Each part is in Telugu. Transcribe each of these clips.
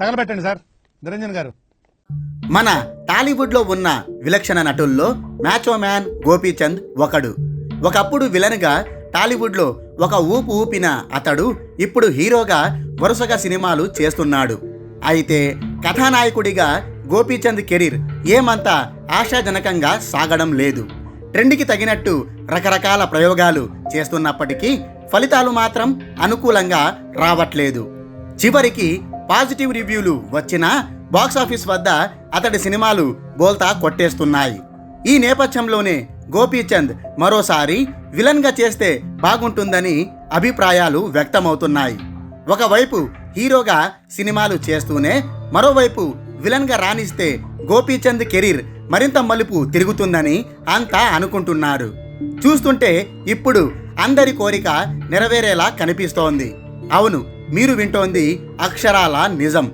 తగలబెట్టండి సార్. నిరంజన్ గారు. మన టాలీవుడ్లో ఉన్న విలక్షణ నటుల్లో మ్యాచో మ్యాన్ గోపీచంద్ ఒకడు. ఒకప్పుడు విలన్గా టాలీవుడ్లో ఒక ఊపు ఊపిన అతడు ఇప్పుడు హీరోగా వరుసగా సినిమాలు చేస్తున్నాడు. అయితే కథానాయకుడిగా గోపీచంద్ కెరీర్ ఏమంత ఆశాజనకంగా సాగడం లేదు. ట్రెండ్కి తగినట్టు రకరకాల ప్రయోగాలు చేస్తున్నప్పటికీ ఫలితాలు మాత్రం అనుకూలంగా రావట్లేదు. చివరికి పాజిటివ్ రివ్యూలు వచ్చినా బాక్సాఫీస్ వద్ద అతడి సినిమాలు బోల్తా కొట్టేస్తున్నాయి. ఈ నేపథ్యంలోనే గోపీచంద్ మరోసారి విలన్గా చేస్తే బాగుంటుందని అభిప్రాయాలు వ్యక్తమవుతున్నాయి. ఒకవైపు హీరోగా సినిమాలు చేస్తూనే మరోవైపు విలన్గా రాణిస్తే గోపీచంద్ కెరీర్ మరింత మలుపు తిరుగుతుందని అంతా అనుకుంటున్నారు. చూస్తుంటే ఇప్పుడు అందరి కోరిక నెరవేరేలా కనిపిస్తోంది. అవును మీరు వింటోంది అక్షరాల నిజం.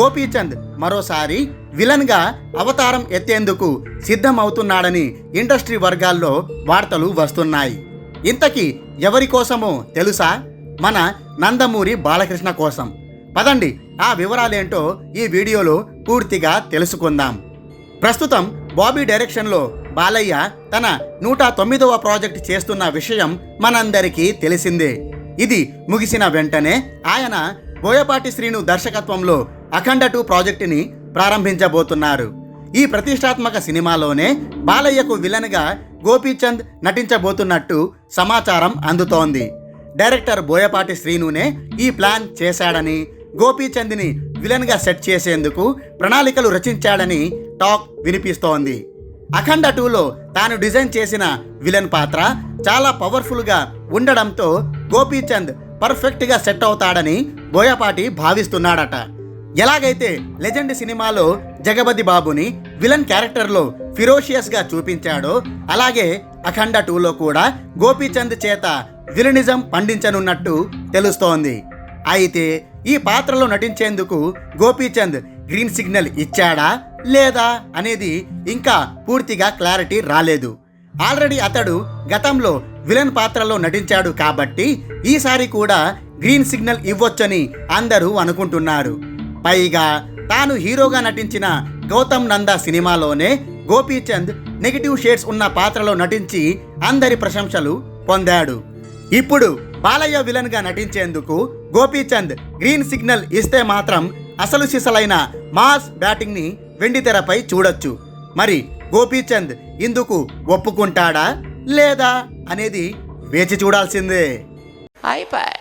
గోపీచంద్ మరోసారి విలన్గా అవతారం ఎత్తేందుకు సిద్ధమవుతున్నాడని ఇండస్ట్రీ వర్గాల్లో వార్తలు వస్తున్నాయి. ఇంతకీ ఎవరి కోసమో తెలుసా? మన నందమూరి బాలకృష్ణ కోసం. పదండి ఆ వివరాలేంటో ఈ వీడియోలో పూర్తిగా తెలుసుకుందాం. ప్రస్తుతం బాబీ డైరెక్షన్లో బాలయ్య తన నూట తొమ్మిదవ ప్రాజెక్ట్ చేస్తున్న విషయం మనందరికీ తెలిసిందే. ఇది ముగిసిన వెంటనే ఆయన బోయపాటి శ్రీను దర్శకత్వంలో అఖండ టూ ప్రాజెక్టుని ప్రారంభించబోతున్నారు. ఈ ప్రతిష్టాత్మక సినిమాలోనే బాలయ్యకు విలన్గా గోపీచంద్ నటించబోతున్నట్టు సమాచారం అందుతోంది. డైరెక్టర్ బోయపాటి శ్రీనునే ఈ ప్లాన్ చేశాడని గోపీచంద్ని విలన్గా సెట్ చేసేందుకు ప్రణాళికలు రచించాడని టాక్ వినిపిస్తోంది. అఖండ టూలో తాను డిజైన్ చేసిన విలన్ పాత్ర చాలా పవర్ఫుల్గా ఉండడంతో గోపీచంద్ పర్ఫెక్ట్గా సెట్ అవుతాడని బోయపాటి భావిస్తున్నాడట. ఎలాగైతే లెజెండ్ సినిమాలో జగపతి బాబుని విలన్ క్యారెక్టర్లో ఫిరోషియస్గా చూపించాడో అలాగే అఖండ టూలో కూడా గోపీచంద్ చేత విలనిజం పండించనున్నట్టు తెలుస్తోంది. అయితే ఈ పాత్రలో నటించేందుకు గోపీచంద్ గ్రీన్ సిగ్నల్ ఇచ్చాడా లేదా అనేది ఇంకా పూర్తిగా క్లారిటీ రాలేదు. ఆల్రెడీ అతడు గతంలో విలన్ పాత్రలో నటించాడు కాబట్టి ఈసారి కూడా గ్రీన్ సిగ్నల్ ఇవ్వొచ్చని అందరూ అనుకుంటున్నారు. పైగా తాను హీరోగా నటించిన గౌతమ్ నంద సినిమాలోనే గోపీచంద్ నెగిటివ్ షేడ్స్ ఉన్న పాత్రలో నటించి అందరి ప్రశంసలు పొందాడు. ఇప్పుడు బాలయ్య విలన్గా నటించేందుకు గోపీచంద్ గ్రీన్ సిగ్నల్ ఇస్తే మాత్రం అసలు సిసలైన మాస్ బ్యాటింగ్ని వెండితెరపై చూడొచ్చు. మరి గోపీచంద్ ఇందుకు ఒప్పుకుంటాడా లేదా అనేది వేచి చూడాల్సిందే. అయిపోయి